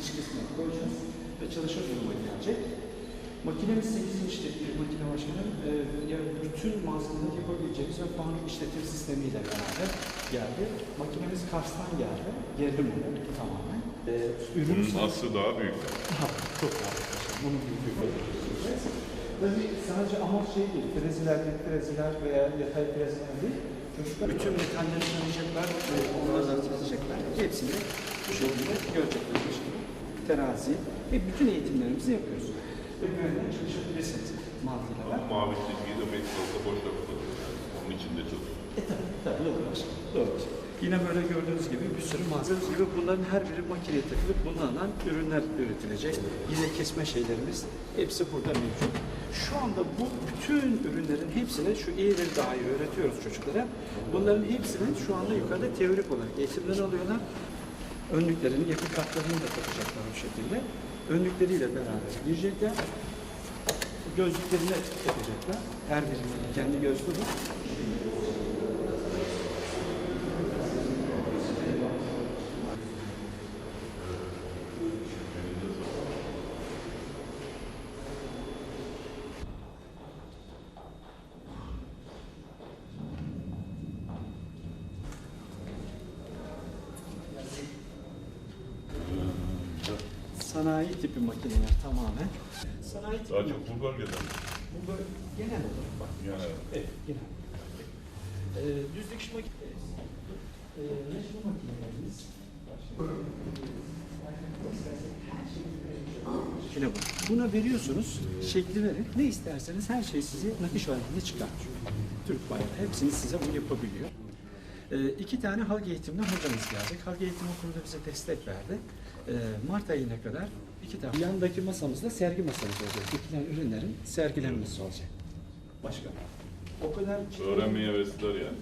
içerisine koyacağız ve çalışır duruma gelecek. Makinemiz 8 inçlik bir makine başkanım. Ee, yani bütün mağazaları yapabileceğimiz ve puan işletim sistemiyle beraber geldi. Makinemiz Kars'tan geldi. Yerli model tamamen. Ee, ürün Bunun aslı daha büyük. Ha, çok harika. Bunu büyük bir Tabii sadece amaç şey değil, freziler, net freziler veya yatay freziler değil. Çocuklar bütün metalleri tanıyacaklar, ve onlardan seçecekler. Hepsini bu şekilde görecekler. Şimdi terazi ve bütün eğitimlerimizi yapıyoruz. Ve güvenden çalışabilirsiniz mantığıyla. Ama mavi çizgi de boşta kalıyor. Yani. Onun içinde çalışıyor. E tabii, tabii doğru doğru. Yine böyle gördüğünüz gibi bir sürü malzeme gibi bunların her biri makineye takılıp kullanılan ürünler üretilecek. Yine kesme şeylerimiz hepsi burada mevcut. Şu anda bu bütün ürünlerin hepsini şu eğileri dahi öğretiyoruz çocuklara. Bunların hepsinin şu anda yukarıda teorik olarak eğitimleri alıyorlar. Önlüklerini, yakın kartlarını da takacaklar bu şekilde. Önlükleriyle beraber girecekler. Gözlüklerini takacaklar. Her birinin kendi gözlüğü. Sanayi tipi makineler tamamen. Sanayi tipi Daha çok bu bölgeden. Bu böyle genel olarak bak. Yani Evet, genel. Ee, düz dikiş makinesi. Ee, makinelerimiz. Yine bu. Buna veriyorsunuz, şekli verin. Ne isterseniz her şey size nakış halinde çıkartıyor. Türk bayrağı hepsini size bu yapabiliyor. Ee, iki tane halk eğitimden hocamız gelecek. Halk eğitim okulu da bize destek verdi. Ee, Mart ayına kadar iki tane. Yandaki masamızda sergi masamız olacak. Dikilen ürünlerin sergilenmesi olacak. Başkanım. O kadar öğrenmeye hevesliler yani.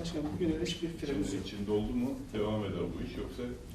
Başkanım bugün öyle hiçbir firmamız Şimdi yok. içinde oldu mu devam eder bu iş yoksa